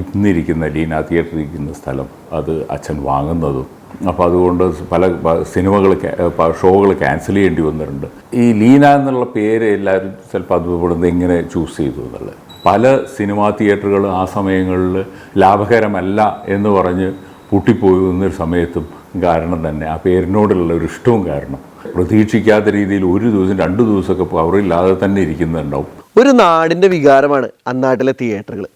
ഇന്നിരിക്കുന്ന Leena theatre ഇരിക്കുന്ന സ്ഥലം അത് അച്ഛൻ വാങ്ങുന്നതും. അപ്പോൾ അതുകൊണ്ട് പല സിനിമകൾ ഷോകൾ ക്യാൻസൽ ചെയ്യേണ്ടി വന്നിട്ടുണ്ട്. ഈ ലീന എന്നുള്ള പേര് എല്ലാവരും ചിലപ്പോൾ അതുപെടുന്നത് എങ്ങനെ ചൂസ് ചെയ്തു എന്നുള്ളത്. പല സിനിമാ തിയേറ്ററുകളും ആ സമയങ്ങളിൽ ലാഭകരമല്ല എന്ന് പറഞ്ഞ് പൂട്ടിപ്പോയി എന്നൊരു സമയത്തും കാരണം തന്നെ ആ പേരിനോടുള്ള ഒരു ഇഷ്ടവും കാരണം. പ്രതീക്ഷിക്കാത്ത രീതിയിൽ ഒരു ദിവസം രണ്ട് ദിവസമൊക്കെ പവറില്ലാതെ തന്നെ ഇരിക്കുന്നുണ്ടാവും. ഒരു നാടിന്റെ വികാരമാണ് അന്നാട്ടിലെ തിയേറ്ററുകൾ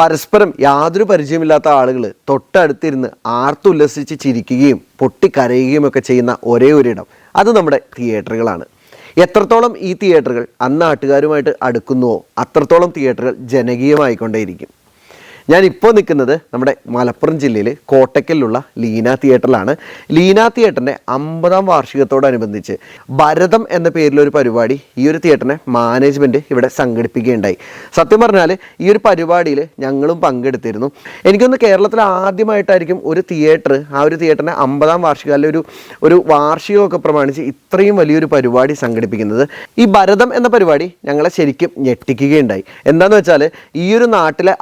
പരസ്പരം യാതൊരു പരിചയമില്ലാത്ത ആളുകൾ തൊട്ടടുത്തിരുന്ന് ആർത്തുല്ലസിച്ച് ചിരിക്കുകയും പൊട്ടിക്കരയുകയും ഒക്കെ ചെയ്യുന്ന ഒരേ ഇടം. അത് നമ്മുടെ തിയേറ്ററുകളാണ്. എത്രത്തോളം ഈ തിയേറ്ററുകൾ അന്നാട്ടുകാരുമായിട്ട് അടുക്കുന്നുവോ അത്രത്തോളം തിയേറ്ററുകൾ ജനകീയമായിക്കൊണ്ടേയിരിക്കും. ഞാൻ ഇപ്പോൾ നിൽക്കുന്നത് നമ്മുടെ മലപ്പുറം ജില്ലയിൽ കോട്ടയ്ക്കലിലുള്ള ലീന തിയേറ്ററിലാണ്. ലീന തിയേറ്ററിന്റെ അമ്പതാം വാർഷികത്തോടനുബന്ധിച്ച് ഭരതം എന്ന പേരിലൊരു പരിപാടി ഈ ഒരു തിയേറ്ററിനെ മാനേജ്മെന്റ് ഇവിടെ സംഘടിപ്പിക്കുകയുണ്ടായി. സത്യം പറഞ്ഞാൽ ഈ ഒരു പരിപാടിയിൽ ഞങ്ങളും പങ്കെടുത്തിരുന്നു. എനിക്കൊന്ന് കേരളത്തിൽ ആദ്യമായിട്ടായിരിക്കും ഒരു തിയേറ്റർ ആ ഒരു തിയേറ്ററിന്റെ അമ്പതാം വാർഷികം അല്ലെങ്കിൽ ഒരു ഒരു വാർഷികമൊക്കെ പ്രമാണിച്ച് ഇത്രയും വലിയൊരു പരിപാടി സംഘടിപ്പിക്കുന്നത്. ഈ ഭരതം എന്ന പരിപാടി ഞങ്ങളെ ശരിക്കും ഞെട്ടിക്കുകയുണ്ടായി. എന്താണെന്ന് വെച്ചാൽ ഈ ഒരു നാട്ടിലെ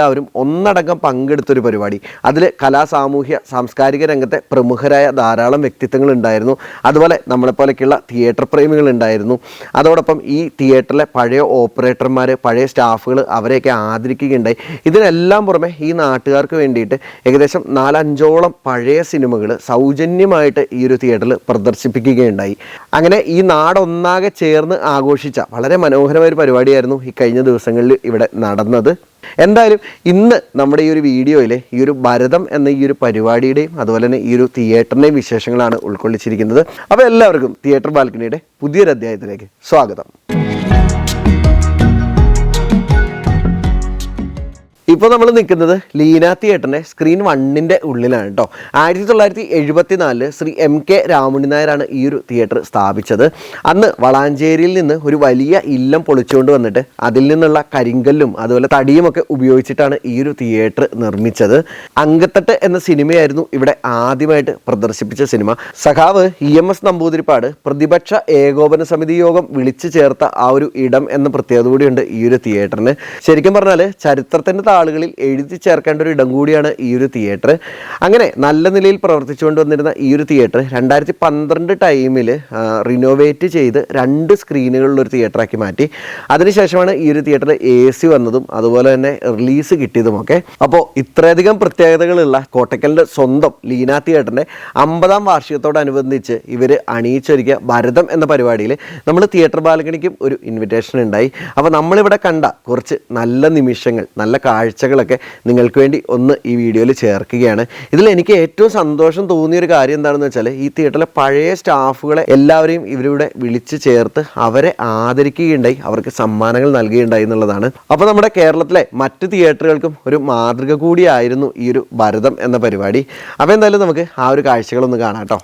ആളുകളെല്ലാവരും ഒന്നടങ്കം പങ്കെടുത്തൊരു പരിപാടി. അതിൽ കലാ സാമൂഹ്യ സാംസ്കാരിക രംഗത്തെ പ്രമുഖരായ ധാരാളം വ്യക്തിത്വങ്ങൾ ഉണ്ടായിരുന്നു അതുപോലെ നമ്മളെപ്പോലെയൊക്കെയുള്ള തിയേറ്റർ പ്രേമികൾ ഉണ്ടായിരുന്നു അതോടൊപ്പം ഈ തിയേറ്ററിലെ പഴയ ഓപ്പറേറ്റർമാർ പഴയ സ്റ്റാഫുകൾ അവരെയൊക്കെ ആദരിക്കുകയുണ്ടായി. ഇതിനെല്ലാം പുറമെ ഈ നാട്ടുകാർക്ക് വേണ്ടിയിട്ട് ഏകദേശം നാലഞ്ചോളം പഴയ സിനിമകൾ സൗജന്യമായിട്ട് ഈ ഒരു തിയേറ്ററിൽ പ്രദർശിപ്പിക്കുകയുണ്ടായി. അങ്ങനെ ഈ നാടൊന്നാകെ ചേർന്ന് ആഘോഷിച്ച വളരെ മനോഹരമായ ഒരു പരിപാടിയായിരുന്നു ഈ കഴിഞ്ഞ ദിവസങ്ങളിൽ ഇവിടെ നടന്നത്. എന്തായാലും ഇന്ന് നമ്മുടെ ഈ ഒരു വീഡിയോയിൽ ഈ ഒരു ഭരതം എന്ന ഈ ഒരു പരിപാടിയുടെയും അതുപോലെ തന്നെ ഈ ഒരു തിയേറ്ററിന്റെയും വിശേഷങ്ങളാണ് ഉൾക്കൊള്ളിച്ചിരിക്കുന്നത്. അപ്പോൾ എല്ലാവർക്കും തിയേറ്റർ ബാൽക്കണിയുടെ പുതിയൊരു അധ്യായത്തിലേക്ക് സ്വാഗതം. ഇപ്പോൾ നമ്മൾ നിൽക്കുന്നത് ലീന തിയേറ്ററിന്റെ സ്ക്രീൻ വണ്ണിന്റെ ഉള്ളിലാണ് കേട്ടോ. ആയിരത്തി തൊള്ളായിരത്തി എഴുപത്തി നാലിൽ ശ്രീ എം കെ രാമുണി നായരാണ് ഈ ഒരു തിയേറ്റർ സ്ഥാപിച്ചത്. അന്ന് വളാഞ്ചേരിയിൽ നിന്ന് ഒരു വലിയ ഇല്ലം പൊളിച്ചുകൊണ്ട് വന്നിട്ട് അതിൽ നിന്നുള്ള കരിങ്കല്ലും അതുപോലെ തടിയുമൊക്കെ ഉപയോഗിച്ചിട്ടാണ് ഈ ഒരു തിയേറ്റർ നിർമ്മിച്ചത്. അങ്കത്തട്ട് എന്ന സിനിമയായിരുന്നു ഇവിടെ ആദ്യമായിട്ട് പ്രദർശിപ്പിച്ച സിനിമ. സഖാവ് ഇ എം എസ് നമ്പൂതിരിപ്പാട് പ്രതിപക്ഷ ഏകോപന സമിതി യോഗം വിളിച്ചു ചേർത്ത ആ ഒരു ഇടം എന്ന പ്രത്യേകത കൂടിയുണ്ട് ഈ ഒരു തിയേറ്ററിന്. ശരിക്കും പറഞ്ഞാൽ ചരിത്രത്തിന്റെ താളുകളിൽ എഴുതി ചേർക്കേണ്ട ഒരു ഇടം കൂടിയാണ് ഈ ഒരു തിയേറ്റർ. അങ്ങനെ നല്ല നിലയിൽ പ്രവർത്തിച്ചുകൊണ്ട് വന്നിരുന്ന ഈ ഒരു തിയേറ്റർ രണ്ടായിരത്തി പന്ത്രണ്ട് ടൈമിൽ റിനോവേറ്റ് ചെയ്ത് രണ്ട് സ്ക്രീനുകളുള്ള ഒരു തിയേറ്ററാക്കി മാറ്റി. അതിനുശേഷമാണ് ഈ ഒരു തിയേറ്ററിൽ എ സി വന്നതും അതുപോലെ തന്നെ റിലീസ് കിട്ടിയതുമൊക്കെ. അപ്പോൾ ഇത്രയധികം പ്രത്യേകതകളുള്ള കോട്ടക്കലിന്റെ സ്വന്തം ലീന തിയേറ്ററിന്റെ അമ്പതാം വാർഷികത്തോടനുബന്ധിച്ച് ഇവർ അണിയിച്ചൊരുക്കിയ ഭരതം എന്ന പരിപാടിയിൽ നമ്മൾ തിയേറ്റർ ബാൽക്കണിക്കും ഒരു ഇൻവിറ്റേഷൻ ഉണ്ടായി. അപ്പോൾ നമ്മളിവിടെ കണ്ട കുറച്ച് നല്ല നിമിഷങ്ങൾ നല്ല കാഴ്ചകളൊക്കെ നിങ്ങൾക്ക് വേണ്ടി ഒന്ന് ഈ വീഡിയോയിൽ ചേർക്കുകയാണ്. ഇതിൽ എനിക്ക് ഏറ്റവും സന്തോഷം തോന്നിയൊരു കാര്യം എന്താണെന്ന് വെച്ചാൽ ഈ തിയേറ്ററിലെ പഴയ സ്റ്റാഫുകളെ എല്ലാവരെയും ഇവരിവിടെ വിളിച്ച് ചേർത്ത് അവരെ ആദരിക്കുകയുണ്ടായി അവർക്ക് സമ്മാനങ്ങൾ നൽകുകയുണ്ടായി എന്നുള്ളതാണ്. അപ്പോൾ നമ്മുടെ കേരളത്തിലെ മറ്റ് തിയേറ്ററുകൾക്കും ഒരു മാതൃക കൂടിയായിരുന്നു ഈ ഒരു ഭരതം എന്ന പരിപാടി. അപ്പോൾ എന്തായാലും നമുക്ക് ആ ഒരു കാഴ്ചകളൊന്ന് കാണാം കേട്ടോ.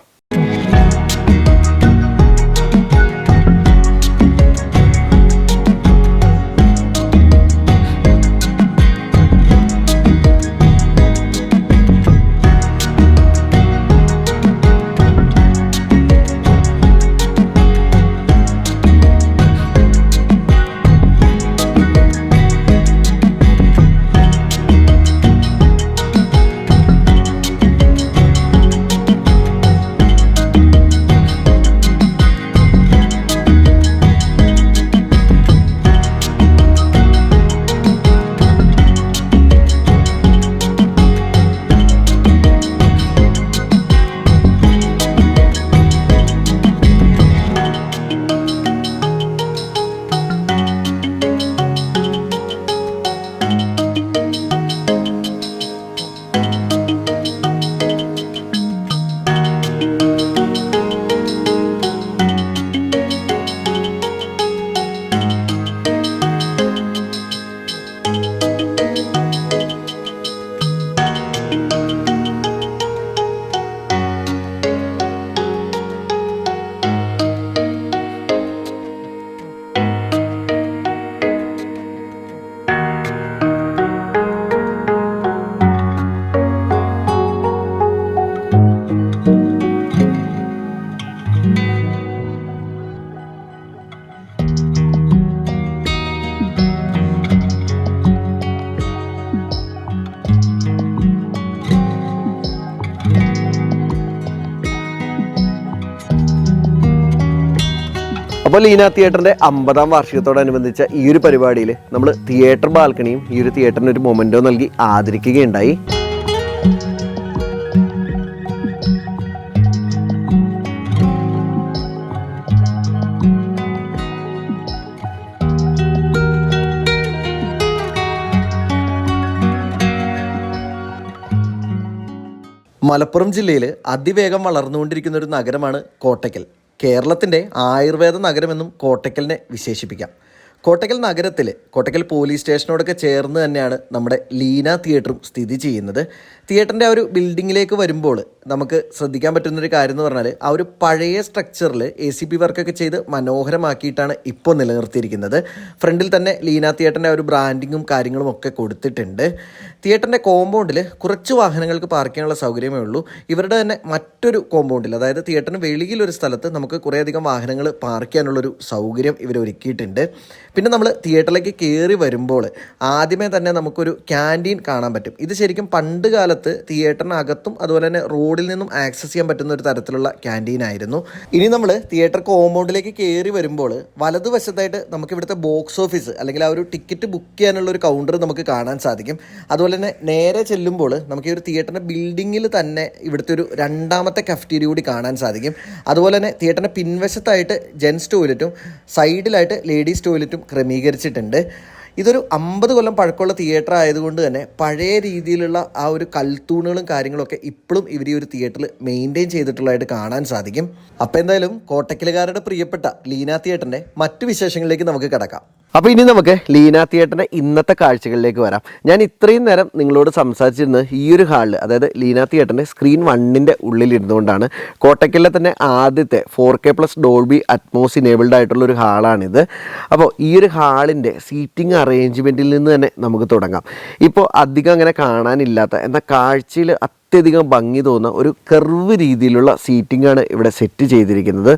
അപ്പോൾ ലീന തിയേറ്ററിന്റെ അമ്പതാം വാർഷികത്തോടനുബന്ധിച്ച ഈ ഒരു പരിപാടിയിൽ നമ്മൾ തിയേറ്റർ ബാൽക്കണിയും ഈ ഒരു തിയേറ്ററിന് ഒരു മൊമെന്റോ നൽകി ആദരിക്കുകയുണ്ടായി. മലപ്പുറം ജില്ലയിൽ അതിവേഗം വളർന്നുകൊണ്ടിരിക്കുന്ന ഒരു നഗരമാണ് കോട്ടയ്ക്കൽ. കേരളത്തിന്റെ ആയുർവേദ നഗരമെന്നും കോട്ടയ്ക്കലിനെ വിശേഷിപ്പിക്കാം. കോട്ടയ്ക്കൽ നഗരത്തിൽ കോട്ടയ്ക്കൽ പോലീസ് സ്റ്റേഷനോടൊക്കെ ചേർന്ന് തന്നെയാണ് നമ്മുടെ ലീന തിയേറ്ററും സ്ഥിതി ചെയ്യുന്നത്. തിയേറ്ററിന്റെ ആ ഒരു ബിൽഡിങ്ങിലേക്ക് വരുമ്പോൾ നമുക്ക് ശ്രദ്ധിക്കാൻ പറ്റുന്നൊരു കാര്യം എന്ന് പറഞ്ഞാൽ ആ ഒരു പഴയ സ്ട്രക്ചറിൽ എ സി പി വർക്കൊക്കെ ചെയ്ത് മനോഹരമാക്കിയിട്ടാണ് ഇപ്പോൾ നിലനിർത്തിയിരിക്കുന്നത്. ഫ്രണ്ടിൽ തന്നെ ലീന തിയേറ്ററിന്റെ ഒരു ബ്രാൻഡിങ്ങും കാര്യങ്ങളും ഒക്കെ കൊടുത്തിട്ടുണ്ട്. തിയേറ്ററിന്റെ കോമ്പൗണ്ടിൽ കുറച്ച് വാഹനങ്ങൾക്ക് പാർക്ക് ചെയ്യാനുള്ള സൗകര്യമേ ഉള്ളൂ. ഇവരുടെ തന്നെ മറ്റൊരു കോമ്പൗണ്ടിൽ അതായത് തിയേറ്ററിന് വെളിയിലൊരു സ്ഥലത്ത് നമുക്ക് കുറേയധികം വാഹനങ്ങൾ പാർക്ക് ചെയ്യാനുള്ളൊരു സൗകര്യം ഇവർ ഒരുക്കിയിട്ടുണ്ട്. പിന്നെ നമ്മൾ തിയേറ്ററിലേക്ക് കയറി വരുമ്പോൾ ആദ്യമേ തന്നെ നമുക്കൊരു ക്യാന്റീൻ കാണാൻ പറ്റും. ഇത് ശരിക്കും പണ്ട് കാലത്ത് തിയേറ്ററിനകത്തും അതുപോലെ തന്നെ റോഡിൽ നിന്നും ആക്സസ് ചെയ്യാൻ പറ്റുന്ന ഒരു തരത്തിലുള്ള ക്യാന്റീൻ ആയിരുന്നു. ഇനി നമ്മൾ തിയേറ്റർ കോമ്പൗണ്ടിലേക്ക് കയറി വരുമ്പോൾ വലതുവശത്തായിട്ട് നമുക്ക് ഇവിടുത്തെ ബോക്സ് ഓഫീസ് അല്ലെങ്കിൽ ആ ഒരു ടിക്കറ്റ് ബുക്ക് ചെയ്യാനുള്ള ഒരു കൗണ്ടർ നമുക്ക് കാണാൻ സാധിക്കും. അതുപോലെ തന്നെ നേരെ ചെല്ലുമ്പോൾ നമുക്ക് ഈ ഒരു തിയേറ്ററിന്റെ ബിൽഡിങ്ങിൽ തന്നെ ഇവിടുത്തെ ഒരു രണ്ടാമത്തെ കഫ്റ്റീരിയ കൂടി കാണാൻ സാധിക്കും. അതുപോലെ തന്നെ തിയേറ്ററിന്റെ പിൻവശത്തായിട്ട് ജെൻസ് ടോയ്ലറ്റും സൈഡിലായിട്ട് ലേഡീസ് ടോയ്ലറ്റും ക്രമീകരിച്ചിട്ടുണ്ട്. ഇതൊരു അമ്പത് കൊല്ലം പഴക്കമുള്ള തിയേറ്റർ ആയതുകൊണ്ട് തന്നെ പഴയ രീതിയിലുള്ള ആ ഒരു കൽത്തൂണുകളും കാര്യങ്ങളൊക്കെ ഇപ്പോഴും ഇവർ ഈ ഒരു തിയേറ്ററിൽ മെയിന്റെയിൻ ചെയ്തിട്ടുള്ളതായിട്ട് കാണാൻ സാധിക്കും. അപ്പോൾ എന്തായാലും കോട്ടക്കലുകാരുടെ പ്രിയപ്പെട്ട ലീന തിയേറ്ററിന്റെ മറ്റു വിശേഷങ്ങളിലേക്ക് നമുക്ക് കിടക്കാം. അപ്പോൾ ഇനി നമുക്ക് ലീന തിയേറ്ററിന്റെ ഇന്നത്തെ കാഴ്ചകളിലേക്ക് വരാം. ഞാൻ ഇത്രയും നേരം നിങ്ങളോട് സംസാരിച്ചിരുന്നത് ഈ ഒരു ഹാളിൽ അതായത് ലീന തിയേറ്ററിന്റെ സ്ക്രീൻ വണ്ണിന്റെ ഉള്ളിലിരുന്നുകൊണ്ടാണ് കോട്ടക്കലിലെ തന്നെ ആദ്യത്തെ four K plus Dolby Atmos enabled ആയിട്ടുള്ള ഒരു ഹാളാണിത്. അപ്പോൾ ഈ ഒരു ഹാളിന്റെ സീറ്റിംഗ് അറേഞ്ച്മെന്റിൽ നിന്ന് തന്നെ നമുക്ക് തുടങ്ങാം. ഇപ്പോൾ അധികം അങ്ങനെ കാണാനില്ലാത്ത എന്നാൽ കാഴ്ചയിൽ അത്യധികം ഭംഗി തോന്നുന്ന ഒരു കർവ് രീതിയിലുള്ള സീറ്റിംഗ് ആണ് ഇവിടെ സെറ്റ് ചെയ്തിരിക്കുന്നത്.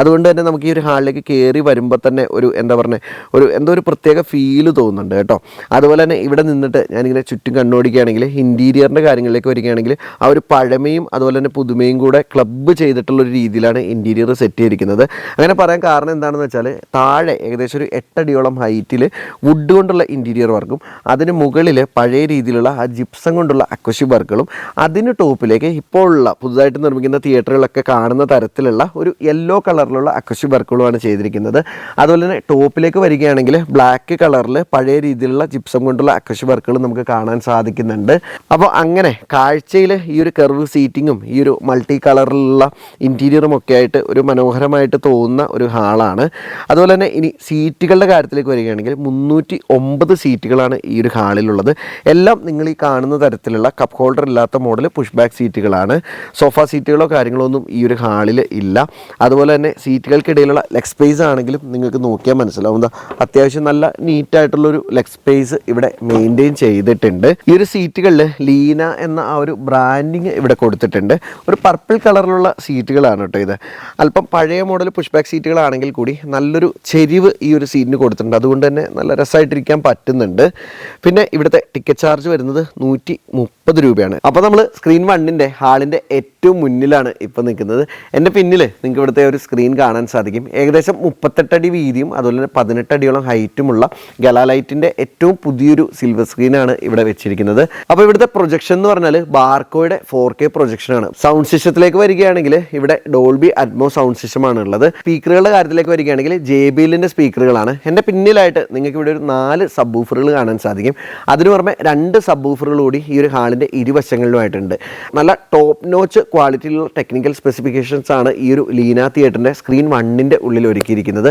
അതുകൊണ്ട് തന്നെ നമുക്ക് ഈ ഒരു ഹാളിലേക്ക് കയറി വരുമ്പോൾ തന്നെ ഒരു എന്താ പറയുക ഒരു എന്തോ ഒരു പ്രത്യേക ഫീൽ തോന്നുന്നുണ്ട് കേട്ടോ. അതുപോലെ തന്നെ ഇവിടെ നിന്നിട്ട് ഞാനിങ്ങനെ ചുറ്റും കണ്ണോടിക്കുകയാണെങ്കിൽ ഇന്റീരിയറിന്റെ കാര്യങ്ങളിലേക്ക് വരികയാണെങ്കിൽ ആ ഒരു പഴമയും അതുപോലെ തന്നെ പുതുമയും കൂടെ ക്ലബ്ബ് ചെയ്തിട്ടുള്ള ഒരു രീതിയിലാണ് ഇന്റീരിയർ സെറ്റ് ചെയ്തിരിക്കുന്നത്. അങ്ങനെ പറയാൻ കാരണം എന്താണെന്ന് വെച്ചാൽ താഴെ ഏകദേശം ഒരു എട്ടടിയോളം ഹൈറ്റിൽ വുഡ് കൊണ്ടുള്ള ഇന്റീരിയർ വർക്കും അതിന് മുകളിൽ പഴയ രീതിയിലുള്ള ആ ജിപ്സം കൊണ്ടുള്ള അക്വശി വർക്കുകളും അതിന് ടോപ്പിലേക്ക് ഇപ്പോൾ ഉള്ള പുതുതായിട്ട് നിർമ്മിക്കുന്ന തിയേറ്ററുകളൊക്കെ കാണുന്ന തരത്തിലുള്ള ഒരു യെല്ലോ കളറിലുള്ള അക്കശി വർക്കുകളുമാണ് ചെയ്തിരിക്കുന്നത്. അതുപോലെ തന്നെ ടോപ്പിലേക്ക് വരികയാണെങ്കിൽ ബ്ലാക്ക് കളറിൽ പഴയ രീതിയിലുള്ള ജിപ്സം കൊണ്ടുള്ള അക്കശി വർക്കുകൾ നമുക്ക് കാണാൻ സാധിക്കുന്നുണ്ട്. അപ്പോൾ അങ്ങനെ കാഴ്ചയിൽ ഈ ഒരു കർവ് സീറ്റിങ്ങും ഈ ഒരു മൾട്ടി കളറിലുള്ള ഇന്റീരിയറും ഒക്കെ ആയിട്ട് ഒരു മനോഹരമായിട്ട് തോന്നുന്ന ഒരു ഹാളാണ്. അതുപോലെ തന്നെ ഇനി സീറ്റുകളുടെ കാര്യത്തിലേക്ക് വരികയാണെങ്കിൽ മുന്നൂറ്റി ഒമ്പത് സീറ്റുകളാണ് ഈ ഒരു ഹാളിലുള്ളത്. എല്ലാം നിങ്ങൾ ഈ കാണുന്ന തരത്തിലുള്ള കപ്പ് ഹോൾഡർ ഇല്ലാത്ത മോഡൽ പുഷ് ബാക്ക് സീറ്റുകളാണ് സോഫ സീറ്റുകളോ കാര്യങ്ങളോ ഒന്നും ഈ ഒരു ഹാളിൽ ഇല്ല. അതുപോലെ തന്നെ സീറ്റുകൾക്കിടയിലുള്ള ലെഗ് സ്പേസ് ആണെങ്കിലും നിങ്ങൾക്ക് നോക്കിയാൽ മനസ്സിലാവും. അത്യാവശ്യം നല്ല നീറ്റായിട്ടുള്ളൊരു ലെഗ് സ്പേസ് ഇവിടെ മെയിന്റെയിൻ ചെയ്തിട്ടുണ്ട്. ഈ ഒരു സീറ്റുകളിൽ ലീന എന്ന ആ ഒരു ബ്രാൻഡിങ് ഇവിടെ കൊടുത്തിട്ടുണ്ട്. ഒരു പർപ്പിൾ കളറിലുള്ള സീറ്റുകളാണ് കേട്ടോ ഇത്. അല്പം പഴയ മോഡൽ പുഷ് ബാക്ക് സീറ്റുകളാണെങ്കിൽ കൂടി നല്ലൊരു ചെരിവ് ഈ ഒരു സീറ്റിന് കൊടുത്തിട്ടുണ്ട്. അതുകൊണ്ട് തന്നെ നല്ല രസമായിട്ടിരിക്കാൻ പറ്റുന്നുണ്ട്. പിന്നെ ഇവിടുത്തെ ടിക്കറ്റ് ചാർജ് വരുന്നത് നൂറ്റി മുപ്പത് രൂപയാണ്. അപ്പോൾ നമ്മൾ സ്ക്രീൻ വണ്ണിന്റെ ഹാളിന്റെ ഏറ്റവും മുന്നിലാണ് ഇപ്പോൾ നിൽക്കുന്നത്. എന്റെ പിന്നിൽ നിങ്ങൾക്ക് ഇവിടുത്തെ ഒരു സ്ക്രീൻ കാണാൻ സാധിക്കും. ഏകദേശം മുപ്പത്തെട്ടടി വീതിയും അതുപോലെ തന്നെ പതിനെട്ടടിയോളം ഹൈറ്റുമുള്ള ഗലാലൈറ്റിന്റെ ഏറ്റവും പുതിയൊരു സിൽവർ സ്ക്രീനാണ് ഇവിടെ വെച്ചിരിക്കുന്നത്. അപ്പോൾ ഇവിടുത്തെ പ്രൊജക്ഷൻ എന്ന് പറഞ്ഞാൽ ബാർക്കോയുടെ ഫോർ കെ പ്രൊജക്ഷനാണ് സൗണ്ട് സിസ്റ്റത്തിലേക്ക് വരികയാണെങ്കിൽ ഇവിടെ ഡോൾബി അറ്റ്മോ സൗണ്ട് സിസ്റ്റമാണ് ഉള്ളത്. സ്പീക്കറുകളുടെ കാര്യത്തിലേക്ക് വരികയാണെങ്കിൽ ജെ ബി എല്ലിന്റെ സ്പീക്കറുകളാണ് എന്റെ പിന്നിലായിട്ട് നിങ്ങൾക്ക് ഇവിടെ ഒരു നാല് സബ് കാണാൻ സാധിക്കും. അതിന് പുറമെ രണ്ട് സബ് കൂടി ഈ ഒരു ഹാളിന്റെ ഇരുവശങ്ങളിലുമായിട്ടുണ്ട്. നല്ല ടോപ്പ് നോച്ച് ക്വാളിറ്റിയിലുള്ള ടെക്നിക്കൽ സ്പെസിഫിക്കേഷൻസ് ആണ് ഈ ഒരു ലീന തിയേറ്ററിന്റെ സ്ക്രീൻ വണ്ണിന്റെ ഉള്ളിൽ ഒരുക്കിയിരിക്കുന്നത്.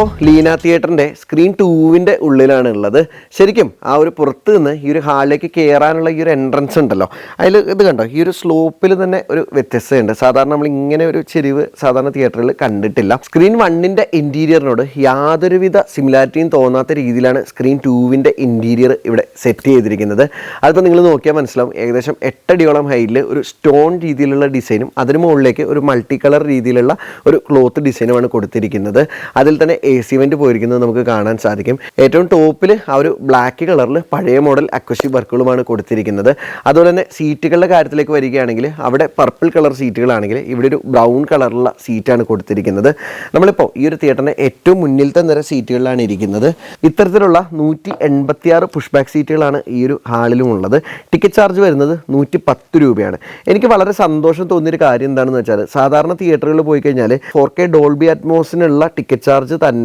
നമ്മളിപ്പോൾ ലീന തിയേറ്ററിന്റെ സ്ക്രീൻ ടൂവിന്റെ ഉള്ളിലാണ് ഉള്ളത്. ശരിക്കും ആ ഒരു പുറത്ത് നിന്ന് ഈ ഒരു ഹാളിലേക്ക് കയറാനുള്ള ഈ ഒരു എൻട്രൻസ് ഉണ്ടല്ലോ. അതിൽ ഇത് കണ്ടോ? ഈ ഒരു സ്ലോപ്പിൽ തന്നെ ഒരു വ്യത്യസ്തതയുണ്ട്. സാധാരണ നമ്മൾ ഇങ്ങനെ ഒരു ചെരിവ് സാധാരണ തിയേറ്ററിൽ കണ്ടിട്ടില്ല. സ്ക്രീൻ വണ്ണിന്റെ ഇന്റീരിയറിനോട് യാതൊരുവിധ സിമിലാരിറ്റിയും തോന്നാത്ത രീതിയിലാണ് സ്ക്രീൻ ടൂവിന്റെ ഇന്റീരിയർ ഇവിടെ സെറ്റ് ചെയ്തിരിക്കുന്നത്. അതിപ്പോൾ നിങ്ങൾ നോക്കിയാൽ മനസ്സിലാവും. ഏകദേശം എട്ടടിയോളം ഹൈറ്റിൽ ഒരു സ്റ്റോൺ രീതിയിലുള്ള ഡിസൈനും അതിന് മുകളിലേക്ക് ഒരു മൾട്ടി കളർ രീതിയിലുള്ള ഒരു ക്ലോത്ത് ഡിസൈനുമാണ് കൊടുത്തിരിക്കുന്നത്. അതിൽ തന്നെ എ സി വെന്റ് പോയിരിക്കുന്നത് നമുക്ക് കാണാൻ സാധിക്കും. ഏറ്റവും ടോപ്പിൽ ആ ഒരു ബ്ലാക്ക് കളറിൽ പഴയ മോഡൽ അക്വഷി വർക്കുകളുമാണ് കൊടുത്തിരിക്കുന്നത്. അതുപോലെ തന്നെ സീറ്റുകളുടെ കാര്യത്തിലേക്ക് വരികയാണെങ്കിൽ അവിടെ പർപ്പിൾ കളർ സീറ്റുകളാണെങ്കിൽ ഇവിടെ ഒരു ബ്രൗൺ കളറുള്ള സീറ്റാണ് കൊടുത്തിരിക്കുന്നത്. നമ്മളിപ്പോൾ ഈ ഒരു തിയേറ്ററിന്റെ ഏറ്റവും മുന്നിലത്തെ നിര സീറ്റുകളിലാണ് ഇരിക്കുന്നത്. ഇത്തരത്തിലുള്ള നൂറ്റി എൺപത്തിയാറ് പുഷ് ബാക്ക് സീറ്റുകളാണ് ഈ ഒരു ഹാളിലും ഉള്ളത്. ടിക്കറ്റ് ചാർജ് വരുന്നത് നൂറ്റി പത്ത് രൂപയാണ്. എനിക്ക് വളരെ സന്തോഷം തോന്നിയൊരു കാര്യം എന്താണെന്ന് വെച്ചാൽ സാധാരണ തിയേറ്ററുകളിൽ പോയി കഴിഞ്ഞാൽ ഫോർ കെ ഡോൾബി അറ്റ്മോസിനുള്ള ടിക്കറ്റ് ചാർജ് തന്നെ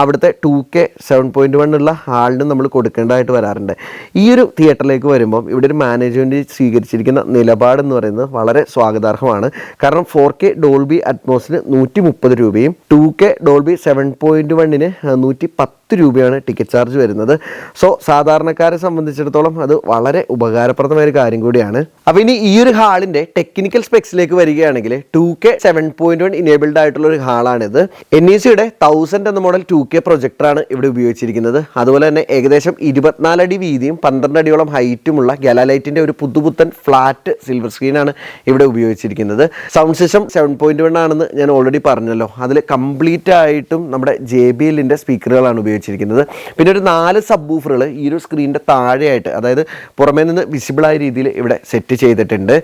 അവിടുത്തെ two K seven point one ഉള്ള ഹാളിന് നമ്മൾ കൊടുക്കേണ്ടതായിട്ട് വരാറുണ്ട്. ഈ ഒരു തിയേറ്ററിലേക്ക് വരുമ്പം ഇവിടെ ഒരു മാനേജ്മെന്റ് സ്വീകരിച്ചിരിക്കുന്ന നിലപാടെന്ന് പറയുന്നത് വളരെ സ്വാഗതാർഹമാണ്. കാരണം ഫോർ കെ ഡോൾബി അറ്റ്മോസിന് നൂറ്റി മുപ്പത് രൂപയും two K Dolby seven point വണ്ണിന് നൂറ്റി പത്ത് രൂപയാണ് ടിക്കറ്റ് ചാർജ് വരുന്നത്. സോ സാധാരണക്കാരെ സംബന്ധിച്ചിടത്തോളം അത് വളരെ ഉപകാരപ്രദമായ ഒരു കാര്യം കൂടിയാണ്. അപ്പോൾ ഇനി ഈ ഒരു ഹാളിന്റെ ടെക്നിക്കൽ സ്പെക്സിലേക്ക് വരികയാണെങ്കിൽ two K seven point one enabled ആയിട്ടുള്ള ഒരു ഹാളാണിത്. എൻ ഇ സിയുടെ തൗസൻഡ് എന്ന മോഡൽ ടു കെ പ്രൊജക്ടറാണ് ഇവിടെ ഉപയോഗിച്ചിരിക്കുന്നത്. അതുപോലെ തന്നെ ഏകദേശം ഇരുപത്തിനാലടി വീതിയും പന്ത്രണ്ട് അടിയോളം ഹൈറ്റുമുള്ള ഗലാലൈറ്റിന്റെ ഒരു പുതുപുത്തൻ ഫ്ലാറ്റ് സിൽവർ സ്ക്രീനാണ് ഇവിടെ ഉപയോഗിച്ചിരിക്കുന്നത്. Sound system seven point one ആണെന്ന് ഞാൻ ഓൾറെഡി പറഞ്ഞല്ലോ. അതിൽ കംപ്ലീറ്റ് ആയിട്ടും നമ്മുടെ ജെ ബി എല്ലിന്റെ സ്പീക്കറുകളാണ് ഉപയോഗിച്ചിരിക്കുന്നത് പിന്നെ ഒരു നാല് സബ് ബൂഫറുകൾ ഈ ഒരു സ്ക്രീനിന്റെ താഴെയായിട്ട് അതായത് പുറമേ നിന്ന് വിസിബിളായ രീതിയിൽ ഇവിടെ സെറ്റ് ചെയ്തിട്ടുണ്ട്.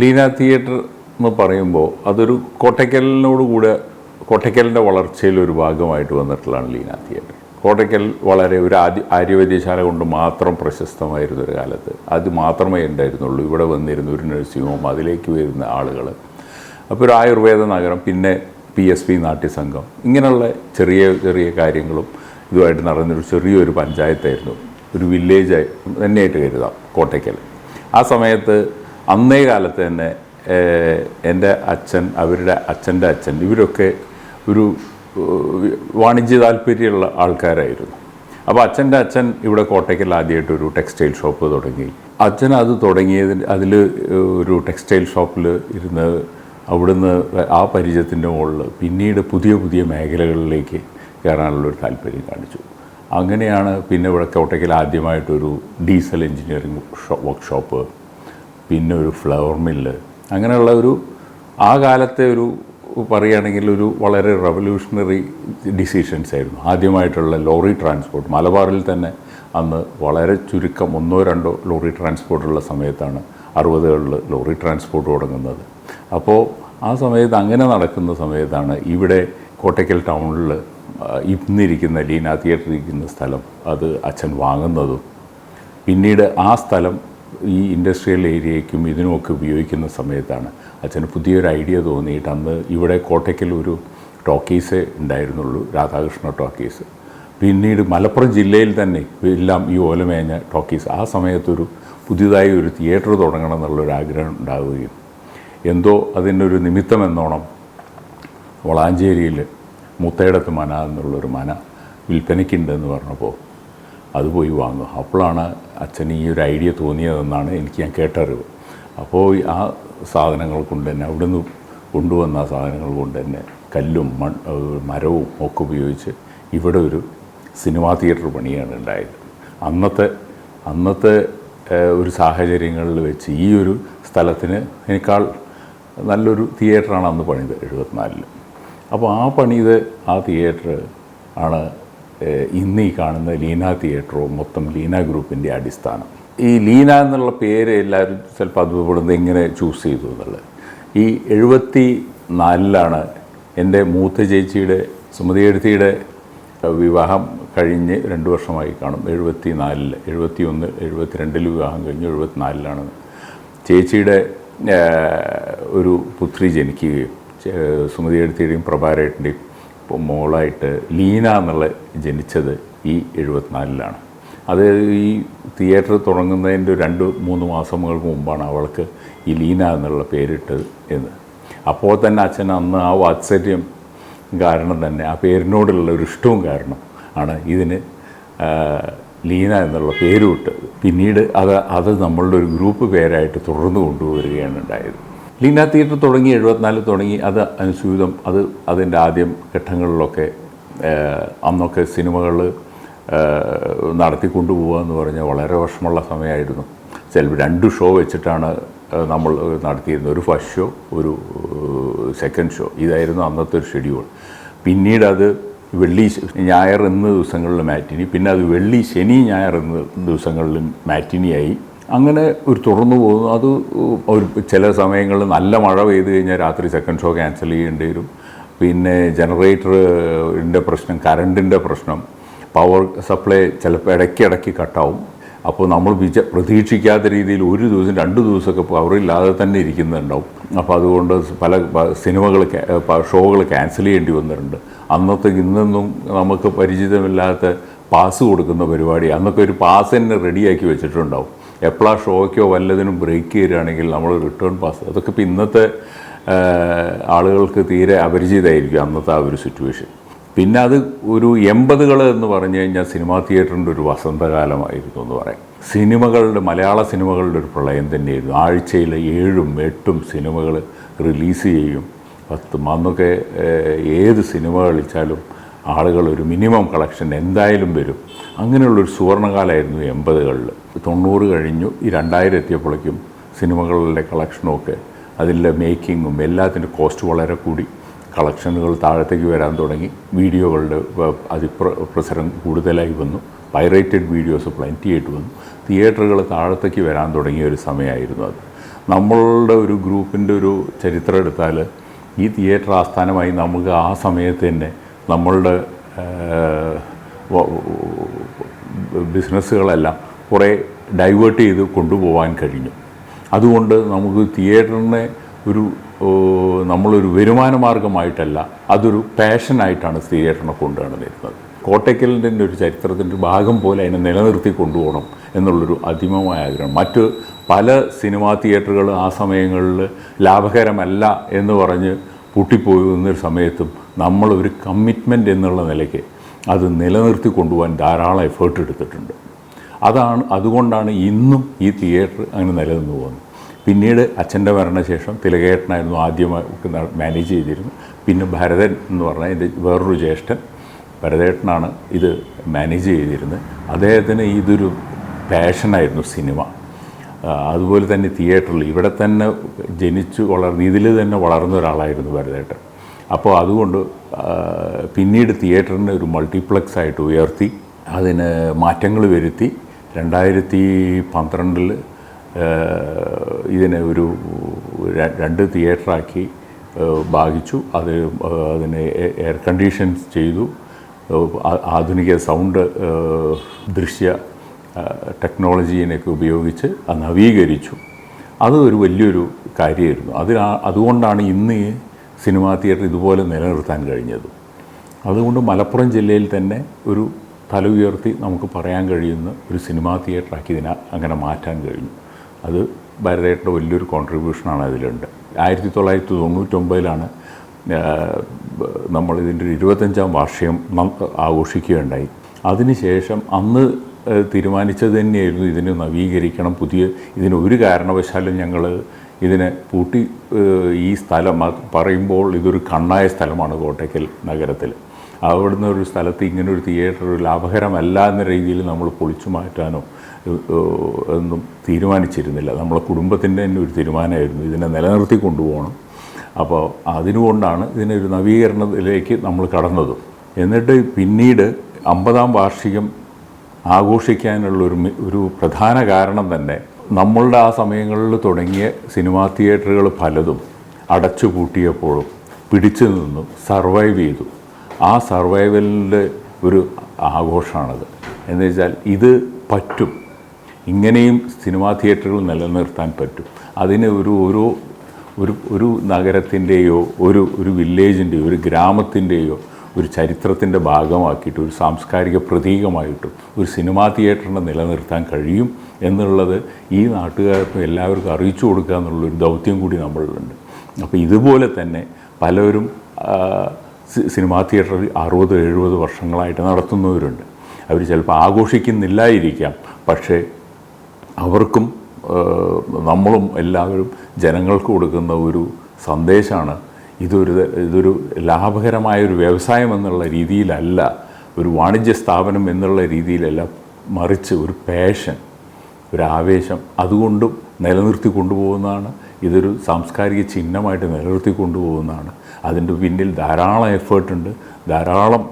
ലീന തിയേറ്റർ എന്ന് പറയുമ്പോൾ അതൊരു കോട്ടയ്ക്കലിനോട് കൂടെ കോട്ടയ്ക്കലിന്റെ വളർച്ചയിൽ ഒരു ഭാഗമായിട്ട് വന്നിട്ടുള്ളതാണ് ലീന തിയേറ്റർ. കോട്ടയ്ക്കൽ വളരെ ഒരു ആദ്യ ആര്യവൈദ്യശാല കൊണ്ട് മാത്രം പ്രശസ്തമായിരുന്ന ഒരു കാലത്ത് അത് മാത്രമേ ഉണ്ടായിരുന്നുള്ളൂ. ഇവിടെ വന്നിരുന്ന ഒരു നഴ്സിംഗ് ഹോം അതിലേക്ക് വരുന്ന ആളുകൾ. അപ്പോൾ ഒരു ആയുർവേദ നഗരം പിന്നെ പി എസ് പി നാട്യസംഘം ഇങ്ങനെയുള്ള ചെറിയ ചെറിയ കാര്യങ്ങളും ഇതുമായിട്ട് നടന്നൊരു ചെറിയൊരു പഞ്ചായത്തായിരുന്നു. ഒരു വില്ലേജ് തന്നെയായിട്ട് കരുതാം കോട്ടയ്ക്കൽ. ആ സമയത്ത് അന്നേ കാലത്ത് തന്നെ എന്റെ അച്ഛൻ അവരുടെ അച്ഛന്റെ അച്ഛൻ ഇവരൊക്കെ ഒരു വാണിജ്യ താല്പര്യമുള്ള ആൾക്കാരായിരുന്നു. അപ്പോൾ അച്ഛന്റെ അച്ഛൻ ഇവിടെ കോട്ടയ്ക്കൽ ആദ്യമായിട്ട് ഒരു ടെക്സ്റ്റൈൽ ഷോപ്പ് തുടങ്ങി. അച്ഛൻ അത് തുടങ്ങിയതിന് അതിൽ ഒരു ടെക്സ്റ്റൈൽ ഷോപ്പിൽ ഇരുന്ന് അവിടുന്ന് ആ പരിചയത്തിന്റെ മുകളിൽ പിന്നീട് പുതിയ പുതിയ മേഖലകളിലേക്ക് കയറാനുള്ളൊരു താല്പര്യം കാണിച്ചു. അങ്ങനെയാണ് പിന്നെ ഇവിടെ കോട്ടയ്ക്കൽ ആദ്യമായിട്ടൊരു ഡീസൽ എഞ്ചിനീയറിംഗ് വർക്ക്ഷോപ്പ് പിന്നെ ഒരു ഫ്ലവർ മില്ല് അങ്ങനെയുള്ള ഒരു ആ കാലത്തെ ഒരു പറയുകയാണെങ്കിൽ ഒരു വളരെ റെവല്യൂഷണറി ഡിസിഷൻസ് ആയിരുന്നു. ആദ്യമായിട്ടുള്ള ലോറി ട്രാൻസ്പോർട്ട് മലബാറിൽ തന്നെ അന്ന് വളരെ ചുരുക്കം ഒന്നോ രണ്ടോ ലോറി ട്രാൻസ്പോർട്ടുള്ള സമയത്താണ് അറുപതുകളിൽ ലോറി ട്രാൻസ്പോർട്ട് തുടങ്ങുന്നത്. അപ്പോൾ ആ സമയത്ത് അങ്ങനെ നടക്കുന്ന സമയത്താണ് ഇവിടെ കോട്ടയ്ക്കൽ ടൗണിൽ ഇന്നിരിക്കുന്ന ലീന തിയേറ്റർ ഇരിക്കുന്ന സ്ഥലം അത് അച്ഛൻ വാങ്ങുന്നതും. പിന്നീട് ആ സ്ഥലം ഈ ഇൻഡസ്ട്രിയൽ ഏരിയയ്ക്കും ഇതിനുമൊക്കെ ഉപയോഗിക്കുന്ന സമയത്താണ് അച്ഛന് പുതിയൊരു ഐഡിയ തോന്നിയിട്ട് അന്ന് ഇവിടെ കോട്ടയ്ക്കൽ ഒരു ടോക്കീസേ ഉണ്ടായിരുന്നുള്ളൂ രാധാകൃഷ്ണ ടോക്കീസ്. പിന്നീട് മലപ്പുറം ജില്ലയിൽ തന്നെ എല്ലാം ഈ ഓലമേഞ്ഞ ടോക്കീസ്. ആ സമയത്തൊരു പുതിയതായി ഒരു തിയേറ്റർ തുടങ്ങണം എന്നുള്ളൊരു ആഗ്രഹം ഉണ്ടാവുകയും എന്തോ അതിന്റെ അതിനൊരു നിമിത്തമെന്നോണം വളാഞ്ചേരിയിൽ മുത്തയിടത്ത് മന എന്നുള്ളൊരു മന വിൽപ്പനയ്ക്കുണ്ടെന്ന് പറഞ്ഞപ്പോൾ അത് പോയി വാങ്ങും അപ്പോഴാണ് അച്ഛന് ഈ ഒരു ഐഡിയ തോന്നിയതെന്നാണ് എനിക്ക് ഞാൻ കേട്ട കേട്ടറിവ് അപ്പോൾ ആ സാധനങ്ങൾ കൊണ്ട് തന്നെ അവിടുന്ന് കൊണ്ടുവന്ന ആ സാധനങ്ങൾ കൊണ്ട് തന്നെ കല്ലും മൺ മരവും ഒക്കെ ഉപയോഗിച്ച് ഇവിടെ ഒരു സിനിമാ തിയേറ്റർ പണിയാണ് ഉണ്ടായത്. അന്നത്തെ അന്നത്തെ ഒരു സാഹചര്യങ്ങളിൽ വെച്ച് ഈ ഒരു സ്ഥലത്തിന് എനിക്കാൾ നല്ലൊരു തിയേറ്ററാണ് അന്ന് പണിത് എഴുപത്തിനാലിൽ അപ്പോൾ ആ പണിത് ആ തിയേറ്റർ ആണ് ഇന്ന് ഈ കാണുന്ന ലീന തിയേറ്ററോ മൊത്തം ലീന ഗ്രൂപ്പിന്റെ അടിസ്ഥാനം. ഈ ലീന എന്നുള്ള പേര് എല്ലാവരും ചിലപ്പോൾ അത്ഭുതപ്പെടുന്നത് എങ്ങനെ ചൂസ് ചെയ്തു എന്നുള്ളത്. ഈ എഴുപത്തി നാലിലാണ് എന്റെ മൂത്ത ചേച്ചിയുടെ സുമതി എഴുത്തിയുടെ വിവാഹം കഴിഞ്ഞ് രണ്ട് വർഷമായി കാണും. എഴുപത്തി നാലിൽ എഴുപത്തി ഒന്ന് എഴുപത്തിരണ്ടിൽ വിവാഹം കഴിഞ്ഞ് എഴുപത്തിനാലിലാണ് ചേച്ചിയുടെ ഒരു പുത്രി ജനിക്കുകയും സുമതി എഴുത്തിയുടെയും പ്രഭാരേട്ടന്റെയും മോളായിട്ട് ലീന എന്നുള്ള ജനിച്ചത് ഈ എഴുപത്തിനാലിലാണ്. അത് ഈ തിയേറ്റർ തുടങ്ങുന്നതിന്റെ രണ്ട് മൂന്ന് മാസങ്ങൾക്ക് മുമ്പാണ് അവൾക്ക് ഈ ലീന എന്നുള്ള പേരിട്ടത് എന്ന്. അപ്പോൾ തന്നെ അച്ഛൻ അന്ന് ആ വാത്സല്യം കാരണം തന്നെ ആ പേരിനോടുള്ള ഒരു ഇഷ്ടവും കാരണം ആണ് ഇതിന് ലീന എന്നുള്ള പേര് വിട്ടത് പിന്നീട് അത് അത് നമ്മളുടെ ഒരു ഗ്രൂപ്പ് പേരായിട്ട് തുടർന്ന് കൊണ്ടുവരികയാണ് ഉണ്ടായത്. ലീന തിയേറ്റർ തുടങ്ങി എഴുപത്തിനാല് തുടങ്ങി. അത് അനുസ്യൂതം. അത് അതിന്റെ ആദ്യം ഘട്ടങ്ങളിലൊക്കെ അന്നൊക്കെ സിനിമകൾ നടത്തിക്കൊണ്ടു പോകുക എന്ന് പറഞ്ഞാൽ വളരെ വിഷമമുള്ള സമയമായിരുന്നു. ചിലപ്പോൾ രണ്ട് ഷോ വെച്ചിട്ടാണ് നമ്മൾ നടത്തിയിരുന്നത്. ഒരു ഫസ്റ്റ് ഷോ ഒരു സെക്കൻഡ് ഷോ. ഇതായിരുന്നു അന്നത്തെ ഒരു ഷെഡ്യൂൾ. പിന്നീട് അത് വെള്ളി ഞായർ എന്ന ദിവസങ്ങളിൽ മാറ്റിനി. പിന്നെ അത് വെള്ളി ശനി ഞായർ എന്ന ദിവസങ്ങളിലും മാറ്റിനിയായി. അങ്ങനെ ഒരു തുറന്നു പോകുന്നു. അത് ഒരു ചില സമയങ്ങളിൽ നല്ല മഴ പെയ്ത് കഴിഞ്ഞാൽ രാത്രി സെക്കൻഡ് ഷോ ക്യാൻസൽ ചെയ്യേണ്ടി വരും പിന്നെ ജനറേറ്ററിന്റെ പ്രശ്നം കറണ്ടിന്റെ പ്രശ്നം പവർ സപ്ലൈ ചിലപ്പോൾ ഇടയ്ക്കിടയ്ക്ക് കട്ടാവും അപ്പോൾ നമ്മൾ വിച പ്രതീക്ഷിക്കാത്ത രീതിയിൽ ഒരു ദിവസം രണ്ട് ദിവസമൊക്കെ പവറില്ലാതെ തന്നെ ഇരിക്കുന്നുണ്ടാവും. അപ്പോൾ അതുകൊണ്ട് പല സിനിമകൾ ഷോകൾ ക്യാൻസൽ ചെയ്യേണ്ടി വന്നിട്ടുണ്ട്. അന്നത്തെ ഇന്നൊന്നും നമുക്ക് പരിചിതമില്ലാത്ത പാസ് കൊടുക്കുന്ന പരിപാടി. അന്നൊക്കെ ഒരു പാസ് തന്നെ റെഡിയാക്കി വെച്ചിട്ടുണ്ടാവും. എപ്പോഴാ ഷോയ്ക്കോ വല്ലതിനും ബ്രേക്ക് ചെയ്യുകയാണെങ്കിൽ നമ്മൾ റിട്ടേൺ പാസ് അതൊക്കെ ഇപ്പോൾ ഇന്നത്തെ ആളുകൾക്ക് തീരെ അപരിചിതമായിരിക്കും അന്നത്തെ ആ ഒരു സിറ്റുവേഷൻ. പിന്നെ അത് ഒരു എൺപതുകൾ എന്ന് പറഞ്ഞു കഴിഞ്ഞാൽ സിനിമാ തിയേറ്ററിന്റെ ഒരു വസന്തകാലമായിരുന്നു എന്ന് പറയാം. സിനിമകളുടെ മലയാള സിനിമകളുടെ ഒരു പ്രളയം തന്നെയായിരുന്നു. ആഴ്ചയിൽ ഏഴും എട്ടും സിനിമകൾ റിലീസ് ചെയ്യും. പത്തും അന്നൊക്കെ ഏത് സിനിമ കളിച്ചാലും ആളുകൾ ഒരു മിനിമം കളക്ഷൻ എന്തായാലും വരും. അങ്ങനെയുള്ളൊരു സുവർണകാലമായിരുന്നു എൺപതുകളിൽ. തൊണ്ണൂറ് കഴിഞ്ഞു ഈ രണ്ടായിരം എത്തിയപ്പോഴേക്കും സിനിമകളുടെ കളക്ഷനൊക്കെ അതിന്റെ മേക്കിങ്ങും എല്ലാത്തിന്റെ കോസ്റ്റ് വളരെ കൂടി. കളക്ഷനുകൾ താഴത്തേക്ക് വരാൻ തുടങ്ങി. വീഡിയോകളുടെ അതിപ്ര പ്രസരം കൂടുതലായി വന്നു. പൈറേറ്റഡ് വീഡിയോസ് പ്ലന്റി ആയിട്ട് വന്നു. തിയേറ്ററുകൾ താഴത്തേക്ക് വരാൻ തുടങ്ങിയ ഒരു സമയമായിരുന്നു അത്. നമ്മളുടെ ഒരു ഗ്രൂപ്പിന്റെ ഒരു ചരിത്രം എടുത്താൽ ഈ തിയേറ്റർ ആസ്ഥാനമായി നമുക്ക് ആ സമയത്ത് തന്നെ നമ്മളുടെ ബിസിനസ്സുകളെല്ലാം കുറേ ഡൈവേർട്ട് ചെയ്ത് കൊണ്ടുപോകാൻ കഴിഞ്ഞു. അതുകൊണ്ട് നമുക്ക് തിയേറ്ററിനെ ഒരു നമ്മളൊരു വരുമാന മാർഗമായിട്ടല്ല അതൊരു പാഷനായിട്ടാണ് തിയേറ്ററിനെ കൊണ്ടുനടന്നിരുന്നത് കോട്ടയ്ക്കലിന്റെ ഒരു ചരിത്രത്തിന്റെ ഭാഗം പോലെ അതിനെ നിലനിർത്തി കൊണ്ടുപോകണം എന്നുള്ളൊരു അതിമമായ ആഗ്രഹം. മറ്റ് പല സിനിമാ തിയേറ്ററുകൾ ആ സമയങ്ങളിൽ ലാഭകരമല്ല എന്ന് പറഞ്ഞ് പൂട്ടിപ്പോകുന്ന സമയത്തും നമ്മളൊരു കമ്മിറ്റ്മെന്റ് എന്നുള്ള നിലയ്ക്ക് അത് നിലനിർത്തി കൊണ്ടുപോകാൻ ധാരാളം എഫേർട്ട് എടുത്തിട്ടുണ്ട്. അതാണ് അതുകൊണ്ടാണ് ഇന്നും ഈ തിയേറ്റർ അങ്ങനെ നിലനിന്ന് പോകുന്നത്. പിന്നീട് അച്ഛന്റെ മരണശേഷം തിലകേട്ടനായിരുന്നു ആദ്യമായി മാനേജ് ചെയ്തിരുന്നത്. പിന്നെ ഭരതൻ എന്ന് പറഞ്ഞാൽ എന്റെ വേറൊരു ജ്യേഷ്ഠൻ ഭരതേട്ടനാണ് ഇത് മാനേജ് ചെയ്തിരുന്നത്. അദ്ദേഹത്തിന് ഇതൊരു പാഷനായിരുന്നു സിനിമ. അതുപോലെ തന്നെ തിയേറ്ററിൽ ഇവിടെ തന്നെ ജനിച്ചു വളർന്ന് ഇതിൽ തന്നെ വളർന്ന ഒരാളായിരുന്നു ഭരതേട്ടൻ. അപ്പോൾ അതുകൊണ്ട് പിന്നീട് തിയേറ്ററിനെ ഒരു മൾട്ടിപ്ലക്സ് ആയിട്ട് ഉയർത്തി അതിന് മാറ്റങ്ങൾ വരുത്തി രണ്ടായിരത്തി പന്ത്രണ്ടിൽ ഇതിനെ ഒരു രണ്ട് തിയേറ്ററാക്കി ഭാഗിച്ചു. അത് അതിനെ എയർ കണ്ടീഷൻസ് ചെയ്തു. ആധുനിക സൗണ്ട് ദൃശ്യ ടെക്നോളജീനെയൊക്കെ ഉപയോഗിച്ച് നവീകരിച്ചു. അത് ഒരു വലിയൊരു കാര്യമായിരുന്നു. അതിനാ അതുകൊണ്ടാണ് ഇന്ന് സിനിമാ തിയേറ്റർ ഇതുപോലെ നിലനിർത്താൻ കഴിഞ്ഞത്. അതുകൊണ്ട് മലപ്പുറം ജില്ലയിൽ തന്നെ ഒരു തല ഉയർത്തി നമുക്ക് പറയാൻ കഴിയുന്ന ഒരു സിനിമാ തിയേറ്ററാക്കി ഇതിനെ അങ്ങനെ മാറ്റാൻ കഴിഞ്ഞു. അത് ഭരതേട്ട വലിയൊരു കോൺട്രിബ്യൂഷനാണ് അതിലുണ്ട്. ആയിരത്തി തൊള്ളായിരത്തി തൊണ്ണൂറ്റൊമ്പതിലാണ് നമ്മളിതിന്റെ ഒരു ഇരുപത്തഞ്ചാം വാർഷികം ആഘോഷിക്കുകയുണ്ടായി. അതിനുശേഷം അന്ന് തീരുമാനിച്ചത് തന്നെയായിരുന്നു ഇതിനെ നവീകരിക്കണം. പുതിയ ഇതിന് ഒരു കാരണവശാലും ഞങ്ങൾ ഇതിനെ പൂട്ടി ഈ സ്ഥലം പറയുമ്പോൾ ഇതൊരു കണ്ണായ സ്ഥലമാണ് കോട്ടയ്ക്കൽ നഗരത്തിൽ. അവിടുന്ന് ഒരു സ്ഥലത്ത് ഇങ്ങനെ ഒരു തിയേറ്റർ ലാഭകരമല്ല എന്ന രീതിയിൽ നമ്മൾ പൊളിച്ചു മാറ്റാനോ ഒന്നും തീരുമാനിച്ചിരുന്നില്ല. നമ്മളെ കുടുംബത്തിന്റെ തന്നെ ഒരു തീരുമാനമായിരുന്നു ഇതിനെ നിലനിർത്തി കൊണ്ടുപോകണം. അപ്പോൾ അതിനുകൊണ്ടാണ് ഇതിനൊരു നവീകരണത്തിലേക്ക് നമ്മൾ കടന്നത്. എന്നിട്ട് പിന്നീട് അമ്പതാം വാർഷികം ആഘോഷിക്കാനുള്ള ഒരു ഒരു പ്രധാന കാരണം തന്നെ നമ്മളുടെ ആ സമയങ്ങളിൽ തുടങ്ങിയ സിനിമാ തിയേറ്ററുകൾ പലതും അടച്ചു പൂട്ടിയപ്പോഴും പിടിച്ചു നിന്നു സർവൈവ് ചെയ്തു. ആ സർവൈവലിന്റെ ഒരു ആഘോഷമാണത്. എന്ന് വെച്ചാൽ ഇത് പറ്റും. ഇങ്ങനെയും സിനിമാ തിയേറ്ററുകൾ നിലനിർത്താൻ പറ്റും. അതിന് ഒരു ഓരോ ഒരു ഒരു നഗരത്തിന്റെയോ ഒരു ഒരു വില്ലേജിന്റെയോ ഒരു ഗ്രാമത്തിന്റെയോ ഒരു ചരിത്രത്തിന്റെ ഭാഗമാക്കിയിട്ട് ഒരു സാംസ്കാരിക പ്രതീകമായിട്ടും ഒരു സിനിമാ തിയേറ്ററിനെ നിലനിർത്താൻ കഴിയും എന്നുള്ളത് ഈ നാട്ടുകാർക്കും എല്ലാവർക്കും അറിയിച്ചു കൊടുക്കുക എന്നുള്ളൊരു ദൗത്യം കൂടി നമ്മളിലുണ്ട്. അപ്പോൾ ഇതുപോലെ തന്നെ പലരും സിനിമാ തിയേറ്ററിൽ അറുപത് എഴുപത് വർഷങ്ങളായിട്ട് നടത്തുന്നവരുണ്ട്. അവർ ചിലപ്പോൾ ആഘോഷിക്കുന്നില്ലായിരിക്കാം പക്ഷേ അവർക്കും നമ്മളും എല്ലാവരും ജനങ്ങൾക്ക് കൊടുക്കുന്ന ഒരു സന്ദേശമാണ് ഇതൊരു ഇതൊരു ലാഭകരമായ ഒരു വ്യവസായം എന്നുള്ള രീതിയിലല്ല ഒരു വാണിജ്യ സ്ഥാപനം എന്നുള്ള രീതിയിലല്ല മറിച്ച് ഒരു പാഷൻ ഒരു ആവേശം അതുകൊണ്ടും നിലനിർത്തി കൊണ്ടുപോകുന്നതാണ്. ഇതൊരു സാംസ്കാരിക ചിഹ്നമായിട്ട് നിലനിർത്തി കൊണ്ടുപോകുന്നതാണ്. അതിന്റെ പിന്നിൽ ധാരാളം എഫേർട്ടുണ്ട് ധാരാളം